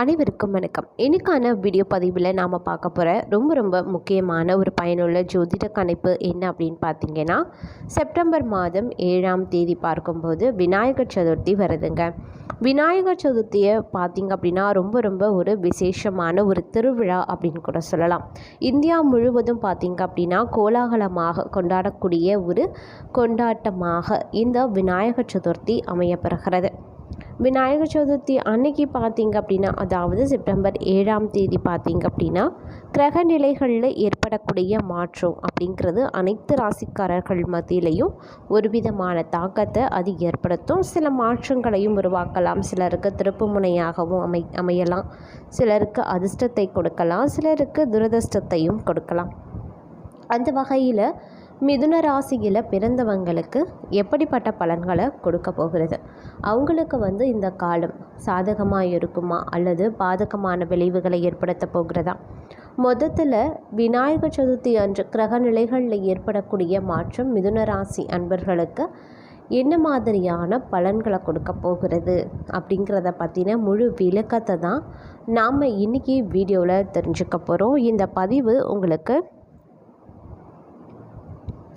அனைவருக்கும் வணக்கம். இன்னைக்கான வீடியோ பதிவில் நாம் பார்க்க போகிற ரொம்ப ரொம்ப முக்கியமான ஒரு பயனுள்ள ஜோதிட கணிப்பு என்ன அப்படின்னு பார்த்தீங்கன்னா செப்டம்பர் மாதம் ஏழாம் தேதி பார்க்கும்போது விநாயகர் சதுர்த்தி வருதுங்க. விநாயகர் சதுர்த்தியை பார்த்திங்க அப்படின்னா ரொம்ப ரொம்ப ஒரு விசேஷமான ஒரு திருவிழா அப்படின்னு கூட சொல்லலாம். இந்தியா முழுவதும் பார்த்திங்க அப்படின்னா கோலாகலமாக கொண்டாடக்கூடிய ஒரு கொண்டாட்டமாக இந்த விநாயகர் சதுர்த்தி அமையப்பெறுகிறது விநாயகர் சதுர்த்தி அன்னைக்கு பார்த்தீங்க அப்படின்னா அதாவது செப்டம்பர் ஏழாம் தேதி பார்த்தீங்க அப்படின்னா கிரக நிலைகளில் ஏற்படக்கூடிய மாற்றம் அப்படிங்கிறது அனைத்து ராசிக்காரர்கள் மத்தியிலையும் ஒரு விதமான தாக்கத்தை அது ஏற்படுத்தும். சில மாற்றங்களையும் உருவாக்கலாம். சிலருக்கு திருப்பு முனையாகவும் அமை அமையலாம். சிலருக்கு அதிர்ஷ்டத்தை கொடுக்கலாம். சிலருக்கு துரதிர்ஷ்டத்தையும் கொடுக்கலாம். அந்த வகையில் மிதுன ராசியில் பிறந்தவங்களுக்கு எப்படிப்பட்ட பலன்களை கொடுக்க போகிறது? அவங்களுக்கு வந்து இந்த காலம் சாதகமாக இருக்குமா? அல்லது பாதகமான விளைவுகளை ஏற்படுத்த போகிறதா? மொத்தத்தில் விநாயகர் சதுர்த்தி அன்று கிரக நிலைகளில் ஏற்படக்கூடிய மாற்றம் மிதுன ராசி அன்பர்களுக்கு என்ன மாதிரியான பலன்களை கொடுக்க போகிறது? அப்படிங்கிறத பற்றின முழு விளக்கத்தை தான் நாம் இன்றைக்கி வீடியோவில் தெரிஞ்சுக்க போகிறோம் இந்த பதிவு உங்களுக்கு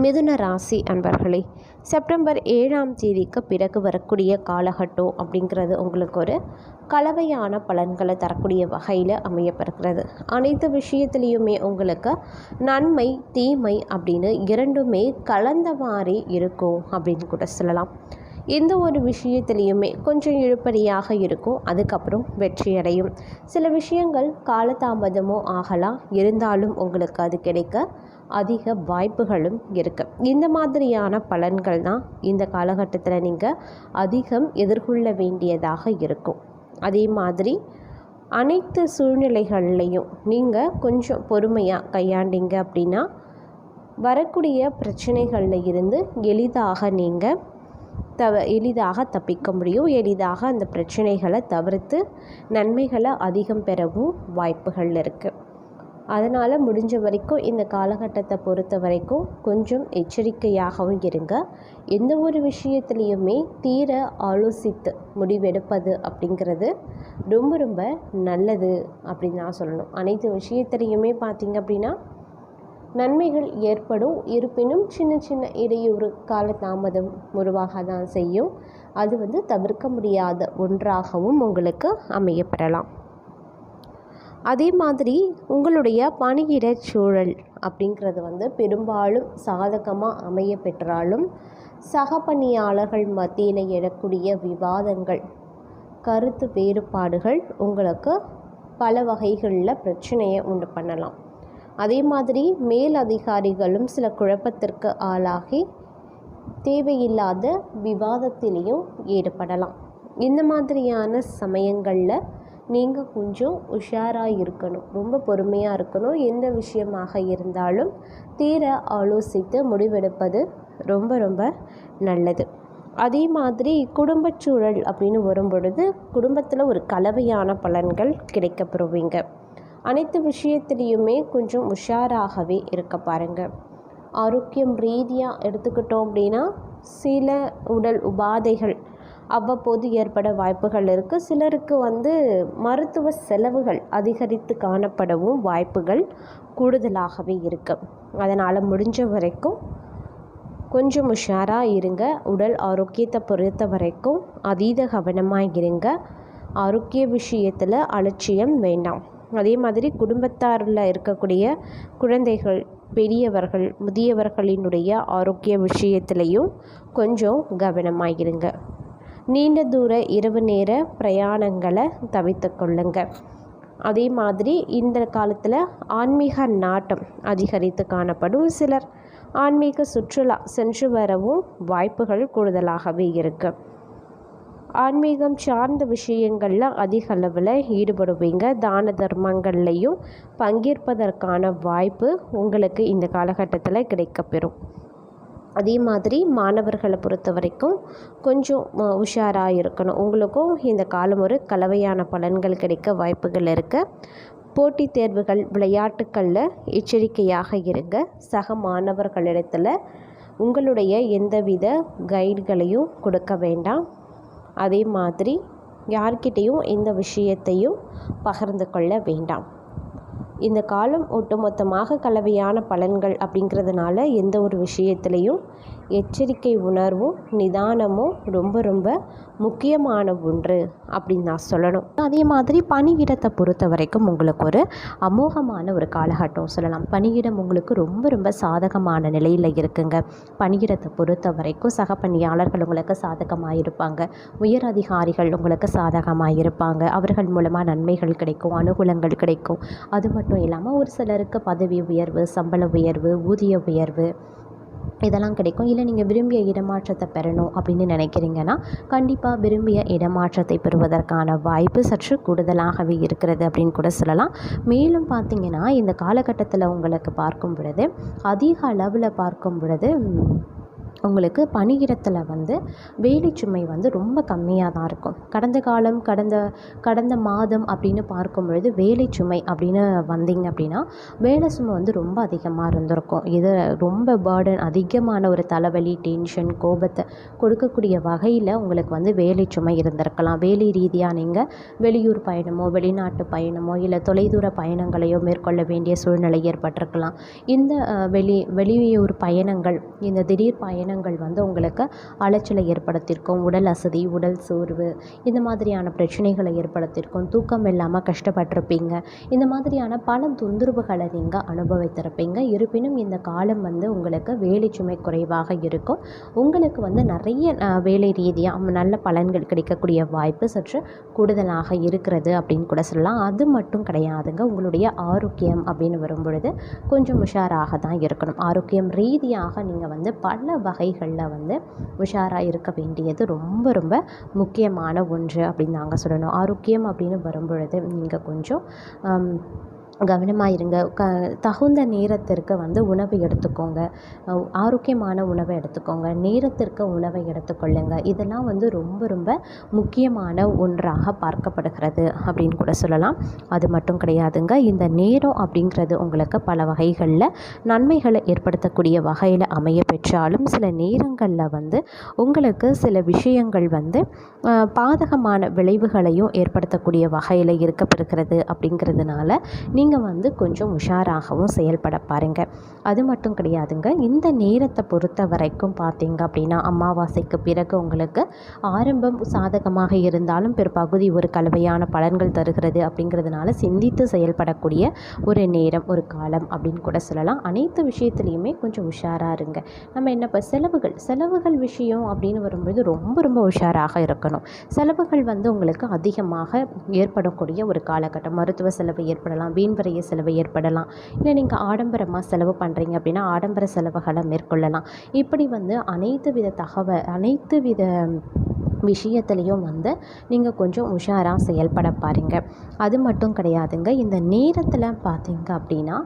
மிதுன ராசி அன்பர்களே செப்டம்பர் ஏழாம் தேதிக்கு பிறகு வரக்கூடிய காலகட்டம் அப்படிங்கிறது உங்களுக்கு ஒரு கலவையான பலன்களை தரக்கூடிய வகையில் அமையப்படுகிறது அனைத்து விஷயத்துலேயுமே உங்களுக்கு நன்மை தீமை அப்படின்னு இரண்டுமே கலந்த மாதிரி இருக்கும் அப்படின்னு கூட சொல்லலாம். எந்த ஒரு விஷயத்துலேயுமே கொஞ்சம் இழுப்பறியாக இருக்கும் அதுக்கப்புறம் வெற்றி அடையும். சில விஷயங்கள் காலதாமதமோ ஆகலாம் இருந்தாலும் உங்களுக்கு அது கிடைக்க அதிக வாய்ப்புகளும் இருக்குது இந்த மாதிரியான பலன்கள் தான் இந்த காலகட்டத்தில் நீங்கள் அதிகம் எதிர்கொள்ள வேண்டியதாக இருக்கும். அதே மாதிரி அனைத்து சூழ்நிலைகள்லையும் நீங்கள் கொஞ்சம் பொறுமையாக கையாண்டிங்க அப்படின்னா வரக்கூடிய பிரச்சனைகளில் இருந்து எளிதாக நீங்கள் தவ எளிதாக தப்பிக்க முடியும். எளிதாக அந்த பிரச்சனைகளை தவிர்த்து நன்மைகளை அதிகம் பெறவும் வாய்ப்புகள் இருக்குது அதனால் முடிஞ்ச வரைக்கும் இந்த காலகட்டத்தை பொறுத்த வரைக்கும் கொஞ்சம் எச்சரிக்கையாகவும் இருங்க. எந்த ஒரு விஷயத்துலேயுமே தீர ஆலோசித்து முடிவெடுப்பது அப்படிங்கிறது ரொம்ப ரொம்ப நல்லது அப்படின்னு நான் சொல்லணும். அனைத்து விஷயத்துலேயுமே பார்த்திங்க அப்படின்னா நன்மைகள் ஏற்படும். இருப்பினும் சின்ன சின்ன இடையூறு கால தாமதம் உருவாக தான் செய்யும். அது வந்து தவிர்க்க முடியாத ஒன்றாகவும் உங்களுக்கு அமையப்பெறலாம். அதே மாதிரி உங்களுடைய பணியிட சூழல் அப்படிங்கிறது வந்து பெரும்பாலும் சாதகமாக அமைய பெற்றாலும் சக பணியாளர்கள் மத்தியில் எழக்கூடிய விவாதங்கள் கருத்து வேறுபாடுகள் உங்களுக்கு பல வகைகளில் பிரச்சனையை உண்டு பண்ணலாம். அதே மாதிரி மேல் அதிகாரிகளும் சில குழப்பத்திற்கு ஆளாகி தேவையில்லாத விவாதத்திலையும் ஈடுபடலாம். இந்த மாதிரியான சமயங்களில் நீங்கள் கொஞ்சம் உஷாராக இருக்கணும் ரொம்ப பொறுமையாக இருக்கணும். எந்த விஷயமாக இருந்தாலும் தீர ஆலோசித்து முடிவெடுப்பது ரொம்ப ரொம்ப நல்லது. அதே மாதிரி குடும்பச் சூழல் அப்படின்னு வரும் பொழுது குடும்பத்தில் ஒரு கலவையான பலன்கள் கிடைக்கப்பெறுவீங்க. அனைத்து விஷயத்துலேயுமே கொஞ்சம் உஷாராகவே இருக்க பாருங்கள் ஆரோக்கியம் ரீதியாக எடுத்துக்கிட்டோம் அப்படின்னா சில உடல் உபாதைகள் அவ்வப்போது ஏற்பட வாய்ப்புகள் இருக்குது சிலருக்கு வந்து மருத்துவ செலவுகள் அதிகரித்து காணப்படவும் வாய்ப்புகள் கூடுதலாகவே இருக்குது அதனால் முடிஞ்ச வரைக்கும் கொஞ்சம் உஷாராக இருங்க. உடல் ஆரோக்கியத்தை பொறுத்த வரைக்கும் அதீத கவனமாக இருங்க. ஆரோக்கிய விஷயத்தில் அலட்சியம் வேண்டாம். அதே மாதிரி குடும்பத்தாரில் இருக்கக்கூடிய குழந்தைகள் பெரியவர்கள் முதியவர்களினுடைய ஆரோக்கிய விஷயத்திலையும் கொஞ்சம் கவனமாக இருங்க. நீண்ட தூர இரவு நேர பிரயாணங்களை தவிர்த்து கொள்ளுங்க. அதே மாதிரி இந்த காலத்தில் ஆன்மீக நாட்டம் அதிகரித்து காணப்படும் சிலர். ஆன்மீக சுற்றுலா சென்று வரவும் வாய்ப்புகள் கூடுதலாகவே இருக்குது ஆன்மீகம் சார்ந்த விஷயங்களில் அதிக அளவில் ஈடுபடுவீங்க. தான தர்மங்கள்லையும் பங்கேற்பதற்கான வாய்ப்பு உங்களுக்கு இந்த காலகட்டத்தில் கிடைக்கப்பெறும். அதே மாதிரி மாணவர்களை பொறுத்த வரைக்கும் கொஞ்சம் உஷாராக இருக்கணும் உங்களுக்கும் இந்த காலம் ஒரு கலவையான பலன்கள் கிடைக்க வாய்ப்புகள் இருக்குது போட்டித் தேர்வுகள் விளையாட்டுக்களில் எச்சரிக்கையாக இருங்க. சக மாணவர்களிடத்தில் உங்களுடைய எந்தவித கைடுகளையும் கொடுக்க வேண்டாம். அதே மாதிரி யார்கிட்டேயும் எந்த விஷயத்தையும் பகிர்ந்து கொள்ள வேண்டாம். இந்த காலம் ஒட்டுமொத்தமாக கலவையான பலன்கள் அப்படிங்கிறதுனால எந்த ஒரு விஷயத்துலையும் எச்சரிக்கை உணர்வும் நிதானமும் ரொம்ப ரொம்ப முக்கியமான ஒன்று அப்படின்னு நான் சொல்லணும். அதே மாதிரி பணியிடத்தை பொறுத்த வரைக்கும் உங்களுக்கு ஒரு அமோகமான ஒரு காலகட்டம் சொல்லலாம். பணியிடம் உங்களுக்கு ரொம்ப ரொம்ப சாதகமான நிலையில் இருக்குங்க. பணியிடத்தை பொறுத்த வரைக்கும் சக பணியாளர்கள் உங்களுக்கு சாதகமாக இருப்பாங்க. உயர் அதிகாரிகள் உங்களுக்கு சாதகமாக இருப்பாங்க. அவர்கள் மூலமாக நன்மைகள் கிடைக்கும் அனுகூலங்கள் கிடைக்கும். அது மட்டும் இல்லாமல் ஒரு சிலருக்கு பதவி உயர்வு சம்பள உயர்வு ஊதிய உயர்வு இதெல்லாம் கிடைக்கும். இல்லை நீங்கள் விரும்பிய இடமாற்றத்தை பெறணும் அப்படின்னு நினைக்கிறீங்கன்னா கண்டிப்பாக விரும்பிய இடமாற்றத்தை பெறுவதற்கான வாய்ப்பு சற்று கூடுதலாகவே இருக்கிறது அப்படின்னு கூட சொல்லலாம். மேலும் பார்த்திங்கன்னா இந்த காலகட்டத்தில் உங்களுக்கு பார்க்கும் பொழுது அதிக அளவில் பார்க்கும் பொழுது உங்களுக்கு பணியிடத்தில் வந்து வேலை சுமை வந்து ரொம்ப கம்மியாக தான் இருக்கும். கடந்த காலம் கடந்த கடந்த மாதம் அப்படின்னு பார்க்கும் பொழுது வேலை சுமை அப்படின்னு வந்தீங்க அப்படின்னா வேலை சுமை வந்து ரொம்ப அதிகமாக இருந்திருக்கும். இது ரொம்ப பேர்டன் அதிகமான ஒரு தலைவலி டென்ஷன் கோபத்தை கொடுக்கக்கூடிய வகையில் உங்களுக்கு வந்து வேலை சுமை இருந்திருக்கலாம். வேலை ரீதியாக நீங்கள் வெளியூர் பயணமோ வெளிநாட்டு பயணமோ இல்லை தொலைதூர பயணங்களையோ மேற்கொள்ள வேண்டிய சூழ்நிலை ஏற்பட்டிருக்கலாம். இந்த வெளி வெளியூர் பயணங்கள் இந்த திடீர் பயணம் பயணங்கள் வந்து உங்களுக்கு அலைச்சலை ஏற்படுத்தியிருக்கும். உடல் அசதி உடல் சோர்வு இந்த மாதிரியான பிரச்சனைகளை ஏற்படுத்தியிருக்கும். தூக்கம் இல்லாமல் கஷ்டப்பட்டிருப்பீங்க. இந்த மாதிரியான பல தொந்தரவுகளை நீங்கள் அனுபவித்திருப்பீங்க. இருப்பினும் இந்த காலம் வந்து உங்களுக்கு வேலை சுமை குறைவாக இருக்கும். உங்களுக்கு வந்து நிறைய வேலை ரீதியாக நல்ல பலன்கள் கிடைக்கக்கூடிய வாய்ப்பு சற்று கூடுதலாக இருக்கிறது அப்படின்னு கூட சொல்லலாம். அது மட்டும் கிடையாதுங்க. உங்களுடைய ஆரோக்கியம் அப்படின்னு வரும்பொழுது கொஞ்சம் உஷாராக தான் இருக்கணும். ஆரோக்கியம் ரீதியாக நீங்கள் வந்து பல வகை வகைகளில் வந்து உஷாராக இருக்க வேண்டியது ரொம்ப ரொம்ப முக்கியமான ஒன்று அப்படின்னு நாங்கள் சொல்லணும். ஆரோக்கியம் அப்படின்னு வரும்பொழுது நீங்கள் கொஞ்சம் கவனமாக இருங்க க தகுந்த நேரத்திற்கு வந்து உணவு எடுத்துக்கோங்க. ஆரோக்கியமான உணவை எடுத்துக்கோங்க. நேரத்திற்கு உணவை எடுத்துக்கொள்ளுங்க. இதெல்லாம் வந்து ரொம்ப ரொம்ப முக்கியமான ஒன்றாக பார்க்கப்படுகிறது அப்படின்னு கூட சொல்லலாம். அது மட்டும் கிடையாதுங்க. இந்த நேரம் அப்படிங்கிறது உங்களுக்கு பல வகைகளில் நன்மைகளை ஏற்படுத்தக்கூடிய வகையில் அமைய பெற்றாலும் சில நேரங்களில் வந்து உங்களுக்கு சில விஷயங்கள் வந்து பாதகமான விளைவுகளையும் ஏற்படுத்தக்கூடிய வகையில் இருக்கப்படுகிறது அப்படிங்கிறதுனால நீ நீங்கள் வந்து கொஞ்சம் உஷாராகவும் செயல்பட பாருங்கள் அது மட்டும் கிடையாதுங்க. இந்த நேரத்தை பொறுத்த வரைக்கும் பார்த்தீங்க அப்படின்னா அமாவாசைக்கு பிறகு உங்களுக்கு ஆரம்பம் சாதகமாக இருந்தாலும் பிற்பகுதி ஒரு கலவையான பலன்கள் தருகிறது அப்படிங்கிறதுனால சிந்தித்து செயல்படக்கூடிய ஒரு நேரம் ஒரு காலம் அப்படின்னு கூட சொல்லலாம். அனைத்து விஷயத்துலையுமே கொஞ்சம் உஷாராக இருங்க. நம்ம என்ன இப்போ செலவுகள் செலவுகள் விஷயம் அப்படின்னு வரும்பொழுது ரொம்ப ரொம்ப உஷாராக இருக்கணும். செலவுகள் வந்து உங்களுக்கு அதிகமாக ஏற்படக்கூடிய ஒரு காலகட்டம். மருத்துவ செலவு ஏற்படலாம் வீண் பாரம்பரிய செலவு ஏற்படலாம். இல்லை நீங்கள் ஆடம்பரமாக செலவு பண்ணுறீங்க அப்படின்னா ஆடம்பர செலவுகளை மேற்கொள்ளலாம். இப்படி வந்து அனைத்து வித தகவல் அனைத்து வித விஷயத்துலேயும் வந்து நீங்கள் கொஞ்சம் உஷாராக செயல்பட பாருங்கள் அது மட்டும் கிடையாதுங்க. இந்த நேரத்தில் பார்த்தீங்க அப்படின்னா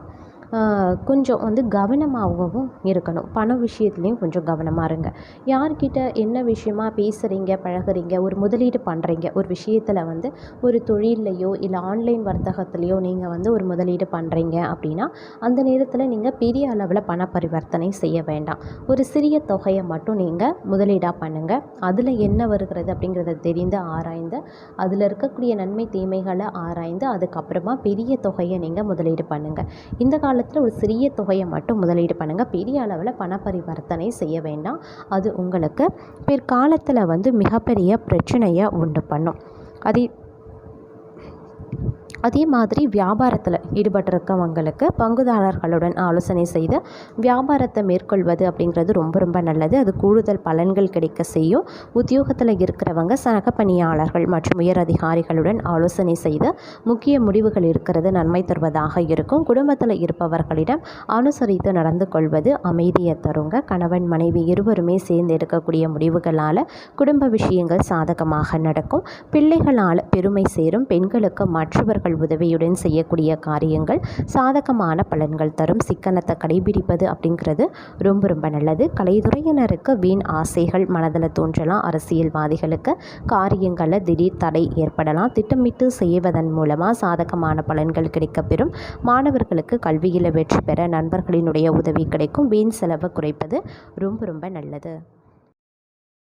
கொஞ்சம் வந்து கவனமாகவும் இருக்கணும். பண விஷயத்துலையும் கொஞ்சம் கவனமாக இருங்க. யார்கிட்ட என்ன விஷயமா பேசுகிறீங்க பழகுறீங்க ஒரு முதலீடு பண்ணுறீங்க ஒரு விஷயத்தில் வந்து ஒரு தொழில்லையோ இல்லை ஆன்லைன் வர்த்தகத்துலேயோ நீங்கள் வந்து ஒரு முதலீடு பண்ணுறீங்க அப்படின்னா அந்த நேரத்தில் நீங்கள் பெரிய அளவில் பண பரிவர்த்தனை செய்ய வேண்டாம். ஒரு சிறிய தொகையை மட்டும் நீங்கள் முதலீடாக பண்ணுங்கள் அதில் என்ன வருகிறது அப்படிங்கிறத தெரிந்து ஆராய்ந்து அதில் இருக்கக்கூடிய நன்மை தீமைகளை ஆராய்ந்து அதுக்கப்புறமா பெரிய தொகையை நீங்கள் முதலீடு பண்ணுங்கள் இந்த கால காலத்தில் ஒரு சிறிய தொகையை மட்டும் முதலீடு பண்ணுங்கள் பெரிய அளவில் பண பரிவர்த்தனை செய்ய வேண்டாம். அது உங்களுக்கு பிற்காலத்தில் வந்து மிகப்பெரிய பிரச்சனையை உண்டு பண்ணும். அதே அதே மாதிரி வியாபாரத்தில் ஈடுபட்டிருக்கவங்களுக்கு பங்குதாரர்களுடன் ஆலோசனை செய்து வியாபாரத்தை மேற்கொள்வது அப்படிங்கிறது ரொம்ப ரொம்ப நல்லது. அது கூடுதல் பலன்கள் கிடைக்க செய்யும். உத்தியோகத்தில் இருக்கிறவங்க சக பணியாளர்கள் மற்றும் உயர் அதிகாரிகளுடன் ஆலோசனை செய்து முக்கிய முடிவுகள் இருக்கிறது நன்மை தருவதாக இருக்கும். குடும்பத்தில் இருப்பவர்களிடம் அனுசரித்து நடந்து கொள்வது அமைதியை தருங்க. கணவன் மனைவி இருவருமே சேர்ந்து எடுக்கக்கூடிய முடிவுகளால் குடும்ப விஷயங்கள் சாதகமாக நடக்கும். பிள்ளைகளால் பெருமை சேரும். பெண்களுக்கு மற்றவர்கள் உதவியுடன் செய்யக்கூடிய காரியங்கள் சாதகமான பலன்கள் தரும். சிக்கனத்தை கடைபிடிப்பது அப்படிங்கிறது ரொம்ப ரொம்ப நல்லது. கலைத்துறையினருக்கு வீண் ஆசைகள் மனதில் தோன்றலாம். அரசியல்வாதிகளுக்கு காரியங்களில் திடீர் தடை ஏற்படலாம். திட்டமிட்டு செய்வதன் மூலமாக சாதகமான பலன்கள் கிடைக்கப்பெறும். மாணவர்களுக்கு கல்வியில் வெற்றி பெற நண்பர்களினுடைய உதவி கிடைக்கும். வீண் செலவை குறைப்பது ரொம்ப ரொம்ப நல்லது.